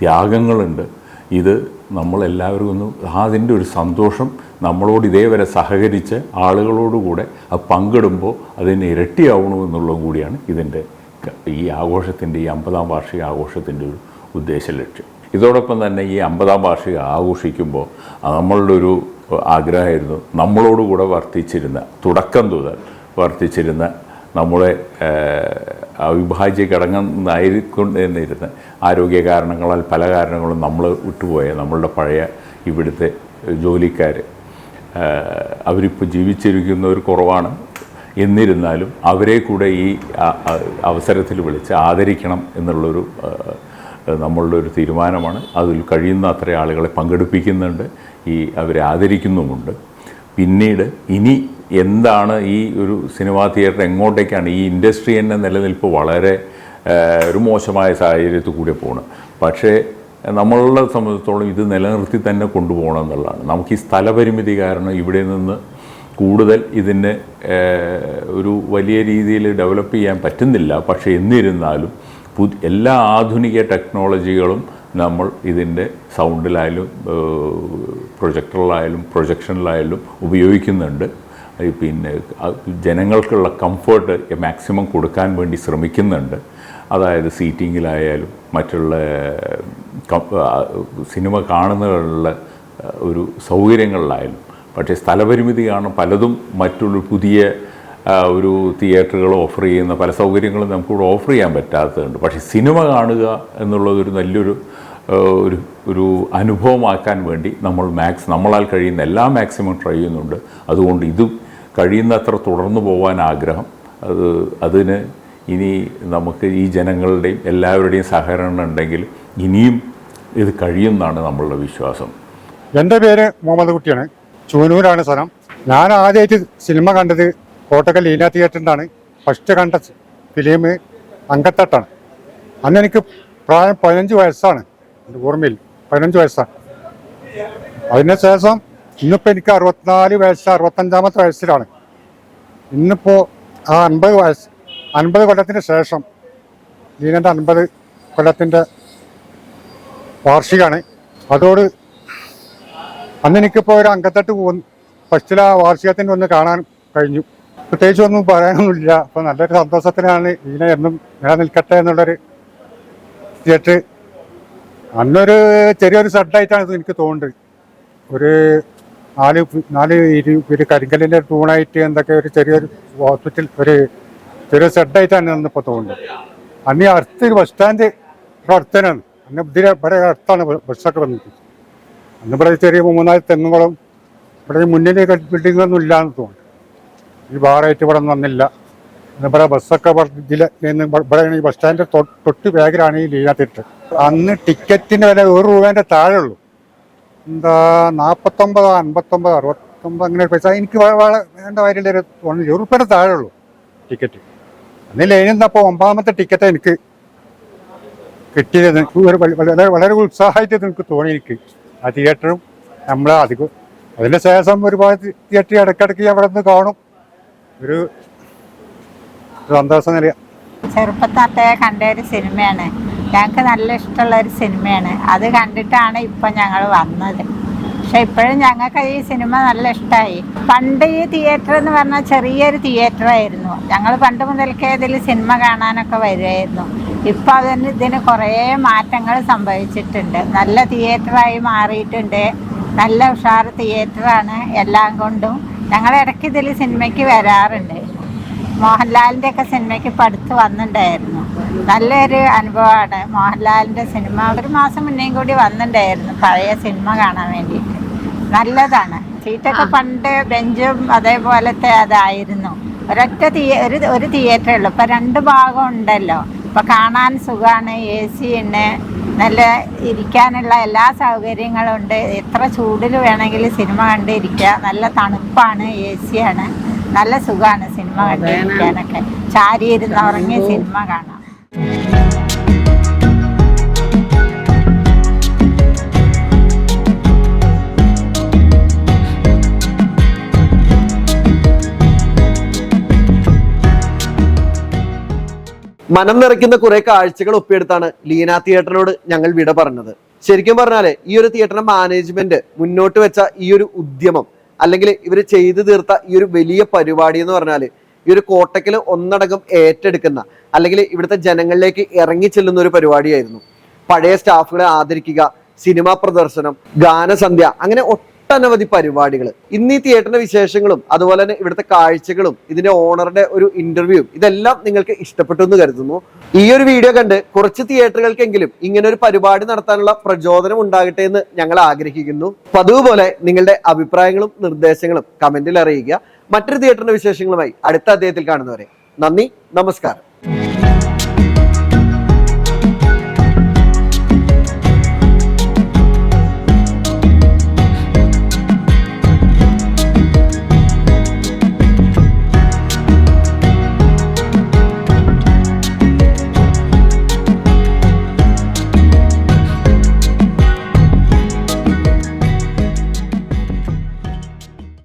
ത്യാഗങ്ങളുണ്ട്. ഇത് നമ്മളെല്ലാവരും ഒന്ന് അതിന്റെ ഒരു സന്തോഷം നമ്മളോട് ഇതേവരെ സഹകരിച്ച് ആളുകളോടുകൂടെ അത് പങ്കിടുമ്പോൾ അതിന് ഇരട്ടിയാവണമെന്നുള്ളതും കൂടിയാണ് ഇതിന്റെ ഈ ആഘോഷത്തിന്റെ ഈ അമ്പതാം വാർഷിക ആഘോഷത്തിന്റെ ഒരു ഉദ്ദേശ ലക്ഷ്യം. ഇതോടൊപ്പം തന്നെ ഈ അമ്പതാം വാർഷിക ആഘോഷിക്കുമ്പോൾ നമ്മളുടെ ഒരു ആഗ്രഹമായിരുന്നു നമ്മളോടുകൂടെ വർത്തിച്ചിരുന്ന തുടക്കം മുതൽ വർത്തിച്ചിരുന്ന നമ്മുടെ അവിഭാജ്യ ഘടകങ്ങളായിക്കൊണ്ടിരുന്ന ആരോഗ്യ കാരണങ്ങളാൽ പല കാരണങ്ങളും നമ്മൾ വിട്ടുപോയ നമ്മളുടെ പഴയ ഇവിടുത്തെ ജോലിക്കാർ അവരിപ്പോൾ ജീവിച്ചിരിക്കുന്നവർ കുറവാണ്. എന്നിരുന്നാലും അവരെ കൂടെ ഈ അവസരത്തിൽ വിളിച്ച് ആദരിക്കണം എന്നുള്ളൊരു നമ്മളുടെ ഒരു തീരുമാനമാണ്. അതിൽ കഴിയുന്ന അത്ര ആളുകളെ പങ്കെടുപ്പിക്കുന്നുണ്ട്. ഈ അവരെ ആദരിക്കുന്നുമുണ്ട്. പിന്നീട് ഇനി എന്താണ് ഈ ഒരു സിനിമാ തിയേറ്റർ എങ്ങോട്ടേക്കാണ്? ഈ ഇൻഡസ്ട്രി തന്നെ നിലനിൽപ്പ് വളരെ ഒരു മോശമായ സാഹചര്യത്തിൽ കൂടി പോകണം പക്ഷേ നമ്മളുടെ സംബന്ധിച്ചിടത്തോളം ഇത് നിലനിർത്തി തന്നെ കൊണ്ടുപോകണം എന്നുള്ളതാണ്. നമുക്ക് ഈ സ്ഥലപരിമിതി കാരണം ഇവിടെ നിന്ന് കൂടുതൽ ഇതിന് ഒരു വലിയ രീതിയിൽ ഡെവലപ്പ് ചെയ്യാൻ പറ്റുന്നില്ല. പക്ഷേ എന്നിരുന്നാലും പു എല്ലാ ആധുനിക ടെക്നോളജികളും നമ്മൾ ഇതിന്റെ സൗണ്ടിലായാലും പ്രൊജക്ടറിലായാലും പ്രൊജക്ഷനിലായാലും ഉപയോഗിക്കുന്നുണ്ട്. പിന്നെ ജനങ്ങൾക്കുള്ള കംഫർട്ട് മാക്സിമം കൊടുക്കാൻ വേണ്ടി ശ്രമിക്കുന്നുണ്ട്. അതായത് സീറ്റിങ്ങിലായാലും മറ്റുള്ള സിനിമ കാണുന്നതിനുള്ള ഒരു സൗകര്യങ്ങളിലായാലും. പക്ഷേ സ്ഥലപരിമിതി കാരണം പലതും മറ്റുള്ള പുതിയ ഒരു തിയേറ്ററുകൾ ഓഫർ ചെയ്യുന്ന പല സൗകര്യങ്ങളും നമുക്കിവിടെ ഓഫർ ചെയ്യാൻ പറ്റാത്തതുണ്ട്. പക്ഷേ സിനിമ കാണുക എന്നുള്ളതൊരു നല്ലൊരു ഒരു ഒരു അനുഭവമാക്കാൻ വേണ്ടി നമ്മൾ മാക്സ് നമ്മളാൽ കഴിയുന്ന എല്ലാ മാക്സിമം ട്രൈ ചെയ്യുന്നുണ്ട്. അതുകൊണ്ട് ഇത് കഴിയുന്നത്ര തുടർന്നു പോകാൻ ആഗ്രഹം. അത് അതിന് ഇനി നമുക്ക് ഈ ജനങ്ങളുടെയും എല്ലാവരുടെയും സഹകരണം ഉണ്ടെങ്കിൽ ഇനിയും ഇത് കഴിയുമെന്നാണ് നമ്മളുടെ വിശ്വാസം. എന്റെ പേര് മുഹമ്മദ് കുട്ടിയാണ്. ചൂനൂരാണ് സ്ഥലം. ഞാൻ ആദ്യമായിട്ട് സിനിമ കണ്ടത് കോട്ടക്കൽ ലീല തിയേറ്ററിന്റാണ് ഫസ്റ്റ് കണ്ട ഫിലിം അങ്കത്തട്ടാണ്. അന്ന് എനിക്ക് പ്രായം പതിനഞ്ച് വയസ്സാണ്. എന്റെ ഓർമ്മയിൽ പതിനഞ്ച് വയസ്സാണ് അതിന് ശേഷം ഇന്നിപ്പോൾ എനിക്ക് അറുപത്തിനാല് വയസ്സ് അറുപത്തഞ്ചാമത്തെ വയസ്സിലാണ്. ഇന്നിപ്പോൾ ആ അൻപത് വയസ്സ് അൻപത് കൊല്ലത്തിന് ശേഷം ലീനന്റെ അൻപത് കൊല്ലത്തിന്റെ വാർഷികമാണ് അതോട് അന്ന് എനിക്കിപ്പോൾ ഒരു അങ്കത്തട്ട് പോകുന്നു ഫസ്റ്റിൽ ആ വാർഷികത്തിന് ഒന്ന് കാണാൻ കഴിഞ്ഞു. പ്രത്യേകിച്ച് ഒന്നും പറയാനൊന്നുമില്ല. അപ്പോൾ നല്ലൊരു സന്തോഷത്തിനാണ് ഇതിനെ എന്നും നിലനിൽക്കട്ടെ എന്നുള്ളൊരു തിയേറ്റർ അന്നൊരു ചെറിയൊരു സെഡായിട്ടാണ് എനിക്ക് തോന്നുന്നത്. ഒരു നാല് നാല് ഇരു ഒരു കരിങ്കലിന്റെ ടൂണായിട്ട് എന്തൊക്കെ ഒരു ചെറിയൊരു ഹോസ്പിറ്റൽ ഒരു ചെറിയ സെഡായിട്ടാണ് ഇന്നിപ്പോൾ തോന്നുന്നത്. അന്ന് ഈ അടുത്ത് ബസ് സ്റ്റാൻഡ് അടുത്തനാണ് അന്ന് ഇതിലെ ഇവിടെ അടുത്താണ് ബസ്സൊക്കെ വന്നത്. അന്ന് ഇവിടെ ചെറിയ മൂന്നാൽ തെങ്ങുകളും ഇവിടെ മുന്നിൽ ബിൽഡിങ്ങൊന്നും ഇല്ലാന്ന് തോന്നുന്നു. ഈ ബാറായിട്ട് ഇവിടെ ഒന്നും വന്നില്ല. ഇവിടെ ബസ്സൊക്കെ ഇവിടെ ഈ ബസ് സ്റ്റാൻഡ് തൊട്ട് ബാഗിലാണ് ഈ ലീനാത്തിട്ട് അന്ന് ടിക്കറ്റിന് വില ഒരു രൂപേന്റെ താഴെ ഉള്ളൂ എന്താ നാൽപ്പത്തൊമ്പത് അൻപത്തൊമ്പത് അറുപത്തൊമ്പത് അങ്ങനെ പൈസ. എനിക്ക് വ- വള- വേണ്ട കാര്യമില്ല ഒരു ഒരു താഴെ ഉള്ളൂ ടിക്കറ്റ്. അന്ന് ലൈനിൽ നിന്നപ്പോൾ ഒമ്പതാമത്തെ ടിക്കറ്റ് എനിക്ക് കിട്ടിയത്. വളരെ ഉത്സാഹമായിട്ട് എനിക്ക് തോന്നി എനിക്ക്. ആ തിയേറ്ററും നമ്മളെ അധികം. അതിന് ശേഷം ഒരുപാട് തിയേറ്റർ ഇടയ്ക്കിടയ്ക്ക് അവിടെ നിന്ന് കാണും. ഒരു സന്തോഷം നൽകാം ചെറുപ്പത്തെ കണ്ട ഒരു സിനിമയാണ്. ഞങ്ങൾക്ക് നല്ല ഇഷ്ടമുള്ള ഒരു സിനിമയാണ്. അത് കണ്ടിട്ടാണ് ഇപ്പം ഞങ്ങൾ വന്നത്. പക്ഷെ ഇപ്പോഴും ഞങ്ങൾക്ക് ഈ സിനിമ നല്ല ഇഷ്ടമായി പണ്ട് ഈ തിയേറ്റർ എന്ന് പറഞ്ഞാൽ ചെറിയൊരു തിയേറ്റർ ആയിരുന്നു. ഞങ്ങൾ പണ്ട് മുതൽക്കേ ഇതിൽ സിനിമ കാണാനൊക്കെ വരുമായിരുന്നു ഇപ്പോൾ അതിന് ഇതിന് കുറേ മാറ്റങ്ങൾ സംഭവിച്ചിട്ടുണ്ട്. നല്ല തിയേറ്ററായി മാറിയിട്ടുണ്ട്. നല്ല ഉഷാർ തിയേറ്ററാണ് എല്ലാം കൊണ്ടും. ഞങ്ങൾ ഇടയ്ക്ക് ഇതിൽ സിനിമയ്ക്ക് വരാറുണ്ട്. മോഹൻലാലിന്റെ ഒക്കെ സിനിമയ്ക്ക് ഇപ്പം അടുത്ത് വന്നിട്ടുണ്ടായിരുന്നു. നല്ലൊരു അനുഭവമാണ്. മോഹൻലാലിന്റെ സിനിമ ഒരു മാസം മുന്നേയും കൂടി വന്നിട്ടുണ്ടായിരുന്നു. പഴയ സിനിമ കാണാൻ വേണ്ടിയിട്ട്. നല്ലതാണ്. സീറ്റൊക്കെ പണ്ട് ബെഞ്ചും അതേപോലത്തെ അതായിരുന്നു. ഒരൊറ്റ തിയേ ഒരു ഒരു തിയേറ്ററേ ഉള്ളൂ. ഇപ്പം രണ്ട് ഭാഗം ഉണ്ടല്ലോ. ഇപ്പം കാണാൻ സുഖമാണ് എ സി ഉണ്ട് നല്ല ഇരിക്കാനുള്ള എല്ലാ സൗകര്യങ്ങളും ഉണ്ട്. എത്ര ചൂടിൽ വേണമെങ്കിലും സിനിമ കണ്ടിരിക്കുക നല്ല തണുപ്പാണ് എ സിയാണ് നല്ല സുഖമാണ് സിനിമ കണ്ടിരിക്കാനൊക്കെ ചാരി ഇരുന്ന് ഉറങ്ങി സിനിമ കാണാം. മനം നിറയ്ക്കുന്ന കുറെ കാഴ്ചകൾ ഒപ്പിയെടുത്താണ് ലീന തിയേറ്ററിനോട് ഞങ്ങൾ വിട പറഞ്ഞത്. ശരിക്കും പറഞ്ഞാൽ ഈ ഒരു തിയേറ്ററിന്റെ മാനേജ്മെന്റ് മുന്നോട്ട് വെച്ച ഈ ഒരു ഉദ്യമം അല്ലെങ്കിൽ ഇവർ ചെയ്തു തീർത്ത ഈ ഒരു വലിയ പരിപാടി എന്ന് പറഞ്ഞാൽ ഈ ഒരു കോട്ടയ്ക്കൽ ഒന്നടങ്കം ഏറ്റെടുക്കുന്ന അല്ലെങ്കിൽ ഇവിടുത്തെ ജനങ്ങളിലേക്ക് ഇറങ്ങി ചെല്ലുന്ന ഒരു പരിപാടിയായിരുന്നു. പഴയ സ്റ്റാഫുകളെ ആദരിക്കുക സിനിമാ പ്രദർശനം ഗാനസന്ധ്യ അങ്ങനെ ഒട്ടനവധി പരിപാടികൾ ഇന്ന് ഈ തിയേറ്ററിന്റെ വിശേഷങ്ങളും അതുപോലെ തന്നെ ഇവിടുത്തെ കാഴ്ചകളും ഇതിന്റെ ഓണറുടെ ഒരു ഇന്റർവ്യൂ ഇതെല്ലാം നിങ്ങൾക്ക് ഇഷ്ടപ്പെട്ടു എന്ന് കരുതുന്നു. ഈ ഒരു വീഡിയോ കണ്ട് കുറച്ച് തിയേറ്ററുകൾക്കെങ്കിലും ഇങ്ങനെ ഒരു പരിപാടി നടത്താനുള്ള പ്രചോദനം ഉണ്ടാകട്ടെ എന്ന് ഞങ്ങൾ ആഗ്രഹിക്കുന്നു. പതിവ് നിങ്ങളുടെ അഭിപ്രായങ്ങളും നിർദ്ദേശങ്ങളും കമന്റിൽ അറിയിക്കുക. മറ്റൊരു തിയേറ്ററിന്റെ വിശേഷങ്ങളുമായി അടുത്ത അദ്ദേഹത്തിൽ കാണുന്നവരെ. നന്ദി നമസ്കാരം.